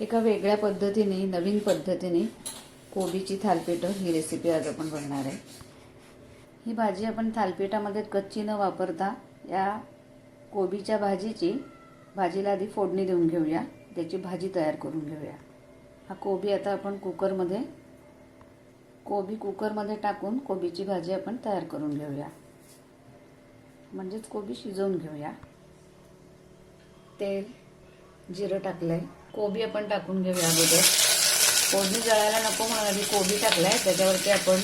एका वेगळ्या पद्धतीने नवीन पद्धतीने कोबीची थालपीठं ही रेसिपी आज आपण बनणार आहे. ही भाजी आपण थालपीठामध्ये कच्ची न वापरता या कोबीच्या भाजीची भाजीला आधी फोडणी देऊन घेऊया. त्याची भाजी तयार करून घेऊया. हा कोबी आता आपण कुकरमध्ये कोबी कुकरमध्ये टाकून कोबीची भाजी आपण तयार करून घेऊया. म्हणजेच कोबी शिजवून घेऊया. तेल जिरं टाकलं आहे कोबी आपण टाकून घेऊया अगोदर. कोबी जळायला नको म्हणून आधी कोबी टाकलाय. त्याच्यावरती आपण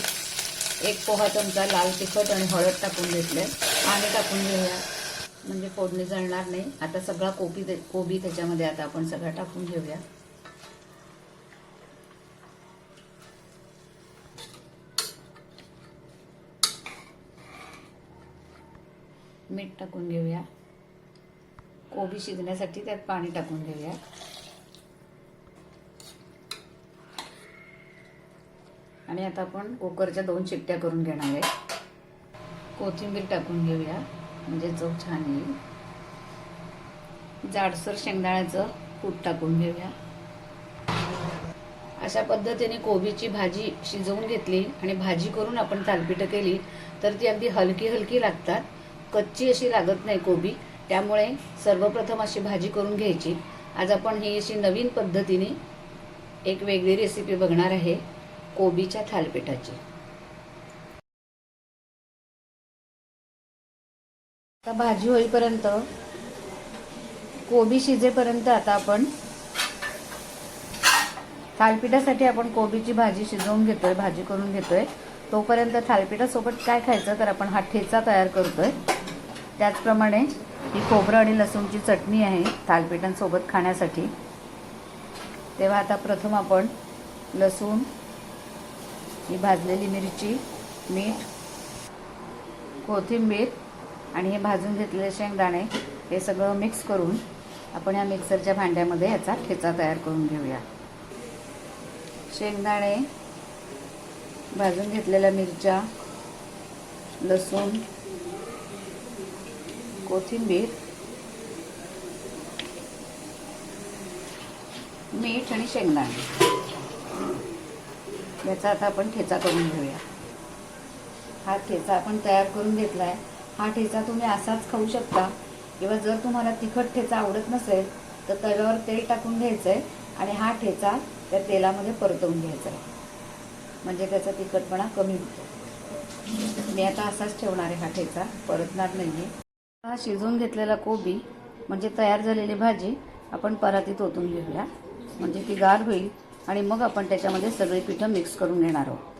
एक पोहा चमचा लाल तिखट आणि हळद टाकून घेतलंय. पाणी टाकून घेऊया. म्हणजे फोडणी जळणार नाही. आता सगळा कोबी कोबी त्याच्यामध्ये आता आपण सगळा टाकून घेऊया. मीठ टाकून घेऊया. कोबी शिजण्यासाठी त्यात पाणी टाकून घेऊया. आणि आता आपण कुकरच्या दोन शिट्ट्या करून घेणार आहे. कोथिंबीर टाकून घेऊया म्हणजे चव छान येईल. जाडसर शेंगदाण्याचं कूट टाकून घेऊया. अशा पद्धतीने कोबीची भाजी शिजवून घेतली आणि भाजी करून आपण थालपीठं केली तर ती अगदी हलकी हलकी लागतात. कच्ची अशी लागत नाही कोबी त्यामुळे सर्वप्रथम अशी भाजी करून घ्यायची. आज आपण ही अशी नवीन पद्धतीने एक वेगळी रेसिपी बघणार आहे. कोबीच्या थालपिठाची. आता भाजी होईपर्यंत कोबी शिजेपर्यंत आता आपण थालपीठासाठी आपण कोबीची भाजी शिजवून घेतोय भाजी करून घेतोय. तोपर्यंत थालपीठासोबत काय खायचं तर आपण हा ठेचा तयार करतोय. त्याचप्रमाणे ही खोबरं आणि लसूणची चटणी आहे थालपीठांसोबत खाण्यासाठी. तेव्हा आता प्रथम आपण लसूण ही भाजलेली मिरची मीठ कोथिंबीर आणि हे भाजून घेतलेले शेंगदाणे हे सगळं मिक्स करून आपण या मिक्सरच्या भांड्यामध्ये याचा ठेचा तयार करून घेऊया. शेंगदाणे भाजून घेतलेल्या मिरच्या लसूण कोथिंबीर मीठ आणि शेंगदाणे. याचा आता आपण ठेचा करून घेऊया. हा ठेचा आपण तयार करून घेतला आहे हा ठेचा तुम्ही असाच खाऊ शकता. किंवा जर तुम्हाला तिखट ठेचा आवडत नसेल तर तव्यावर तेल टाकून घ्यायचं आहे आणि हा ठेचा त्या तेलामध्ये परतवून घ्यायचा आहे म्हणजे त्याचा तिखटपणा कमी होतो. मी आता असाच ठेवणार आहे हा ठेचा. परतणार नाही आहे हा शिजवून घेतलेला कोबी म्हणजे तयार झालेली भाजी आपण परातीत ओतून घेऊया. म्हणजे ती गार होईल. आणि मग आपण त्याच्यामध्ये सगळी पिठं मिक्स करून घेणार आहोत.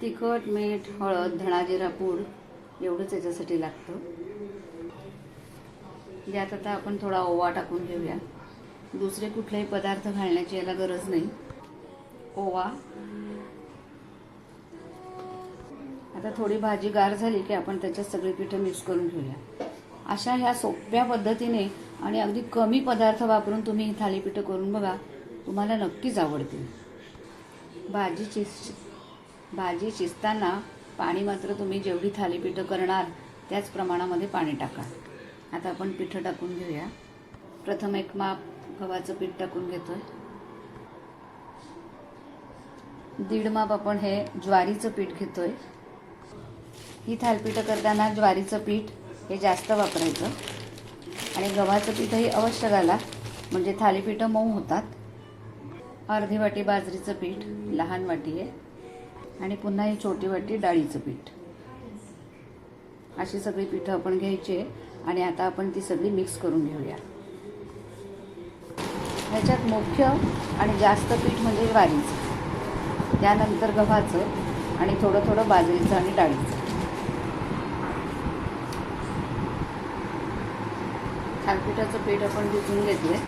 तिखट मीठ हळद धणाजिरा पूड एवढंच याच्यासाठी लागतं. यात आता आपण थोडा ओवा टाकून घेऊया. दुसरे कुठलेही पदार्थ घालण्याची याला गरज नाही. ओवा. आता थोडी भाजी गार झाली की आपण त्याच्यात सगळी पिठं मिक्स करून घेऊया. अशा ह्या सोप्या पद्धतीने आणि अगदी कमी पदार्थ वापरून तुम्ही ही थालीपीठं करून बघा तुम्हाला नक्कीच आवडतील. भाजी चिस भाजी शिजताना पाणी मात्र तुम्ही जेवढी थालीपीठं करणार त्याच प्रमाणामध्ये पाणी टाका. आता आपण पिठं टाकून घेऊया. प्रथम एक माप गव्हाचं पीठ टाकून घेतोय. दीड माप आपण हे ज्वारीचं पीठ घेतोय. ही थालपीठं करताना ज्वारीचं पीठ हे जास्त वापरायचं. आणि गव्हाचं पीठही अवश्य घाला. म्हणजे थालीपीठं मऊ होतात. अर्धी वाटी बाजरीचं पीठ लहान वाटी आहे. आणि पुन्हा ही छोटी वाटी डाळीचं पीठ. अशी सगळी पीठं आपण घ्यायची आहे. आणि आता आपण ती सगळी मिक्स करून घेऊया. ह्याच्यात मुख्य आणि जास्त पीठ म्हणजे वारीचं त्यानंतर गव्हाचं आणि थोडं थोडं बाजरीचं आणि डाळीचं. थालपिठाचं पीठ आपण भिजून घेतलंय.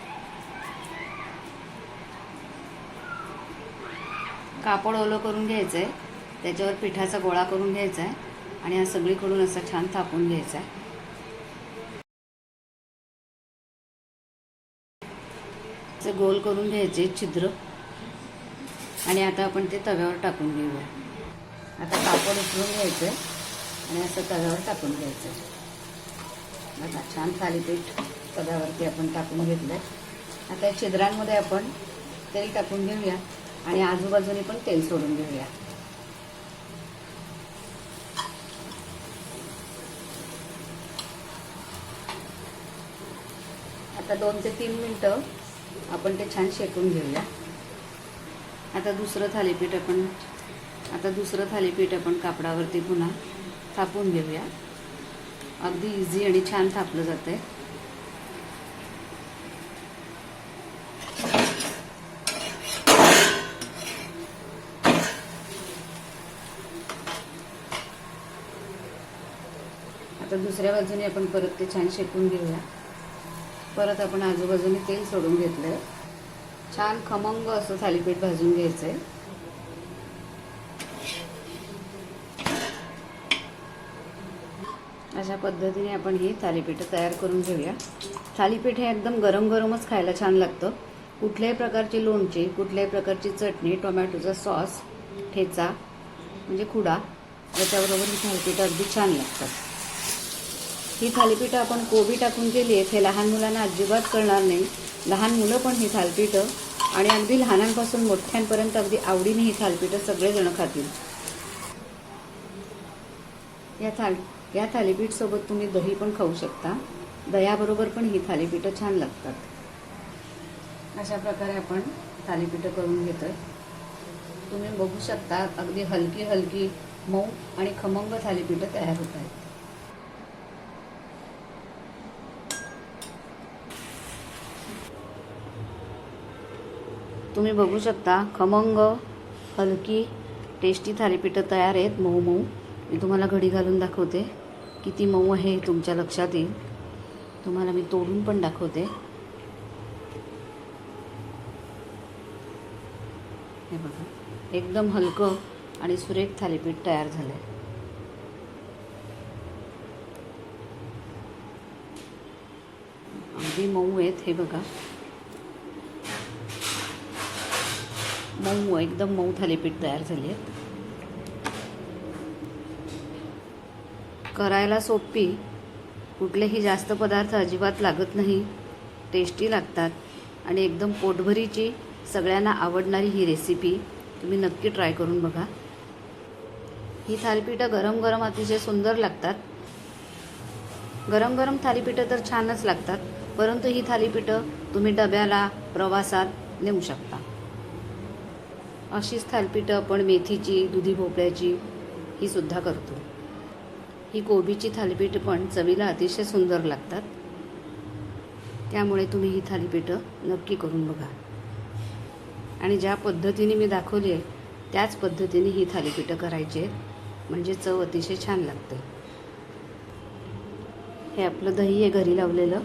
कापड ओलं करून घ्यायचं आहे त्याच्यावर पिठाचा गोळा करून घ्यायचा आहे आणि हा सगळीकडून असा छान थापून घ्यायचा आहे गोल करून घ्यायचे छिद्र. आणि आता आपण ते तव्यावर टाकून घेऊया. आता कापड उचलून घ्यायचं आणि असं तव्यावर टाकून घ्यायचं बघा छान थालीपीठ पदावरती आपण टाकून घेतलं आता या छिद्रांमध्ये आपण तेल टाकून घेऊया आणि आजूबाजूने पण तेल सोडून घेऊया. आता दोन ते तीन मिनटं आपण ते छान शेकून घेऊया. आता दुसरं थालीपीठ आपण आता दुसरं थालीपीठ आपण कापडावरती पुन्हा थापून घेऊया. अगदी इझी आणि छान थापलं जाते आता दुसऱ्या बाजूने आपण परत ते छान शेकून घेऊया. परत आपण आजूबाजूने तेल सोडून घेतलंय. छान खमंग असं थालीपीठ भाजून घ्यायचंय. अशा पद्धतीने आपण ही थालीपीठं तयार करून घेऊया. थालीपीठ हे एकदम गरम गरमच खायला छान लागतं. कुठल्याही प्रकारची लोणची कुठल्याही प्रकारची चटणी टोमॅटोचा सॉस ठेचा म्हणजे खुडा याच्याबरोबर ही थालीपीठं अगदी छान लागतात. ही थालीपीठं आपण कोबी टाकून केली आहेत हे लहान मुलांना अजिबात कळणार नाही. लहान मुलं पण ही थालीपीठं आणि अगदी लहानांपासून मोठ्यांपर्यंत अगदी आवडीने ही थालीपीठं सगळेजण खातील. या थाल या थालीपीठसोबत तुम्ही दही पण खाऊ शकता. दह्याबरोबर पण ही थालीपीठं छान लागतात. अशा प्रकारे आपण थालीपीठं करून घेतोय. तुम्ही बघू शकता अगदी हलकी हलकी मऊ आणि खमंग थालीपीठं तयार होत आहेत. तुम्ही बघू शकता खमंग हलकी टेस्टी थालीपीठं तयार आहेत मऊ मऊ. मी तुम्हाला घडी घालून दाखवते किती मऊ आहे हे तुमच्या लक्षात येईल. तुम्हाला मी तोडून पण दाखवते. हे बघा एकदम हलकं आणि सुरेख थालीपीठ तयार झालं आहे अगदी मऊ आहेत हे बघा. मऊ एकदम मऊ थालीपीठ तयार झाली आहेत. करायला सोपी. कुठलेही जास्त पदार्थ अजिबात लागत नाही. टेस्टी लागतात. आणि एकदम पोटभरीची सगळ्यांना आवडणारी ही रेसिपी तुम्ही नक्की ट्राय करून बघा. ही थालीपीठं गरम गरम अतिशय सुंदर लागतात. गरम गरम थालीपीठं तर छानच लागतात परंतु ही थालीपीठं तुम्ही डब्याला प्रवासात नेऊ शकता. अशीच थालीपीठं आपण मेथीची दुधी भोपळ्याची ही सुद्धा करतो. ही कोबीची थालीपीठं पण चवीला अतिशय सुंदर लागतात. त्यामुळे तुम्ही ही थालीपीठं नक्की करून बघा. आणि ज्या पद्धतीने मी दाखवली आहे त्याच पद्धतीने ही थालीपीठं करायची आहेत म्हणजे चव अतिशय छान लागते. हे आपलं दही आहे घरी लावलेलं.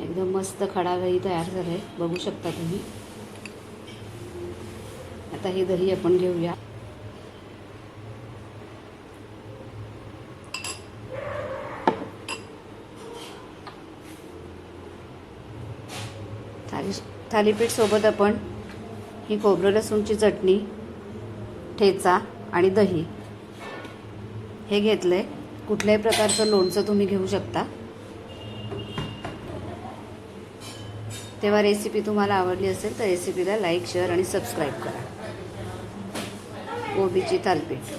एकदम मस्त खडा दही तयार झालं आहे बघू शकता तुम्ही. आता ही दही आपण घेऊया. थाली थालीपीठ सोबत आपण ही खोबरं लसूणची चटणी ठेचा आणि दही हे घेतलं आहे कुठल्याही प्रकारचं लोणचं तुम्ही घेऊ शकता. तेव्हा रेसिपी तुम्हाला आवडली असेल तर रेसिपीला लाईक शेअर आणि सबस्क्राईब करा. कोबीची थालपीठ.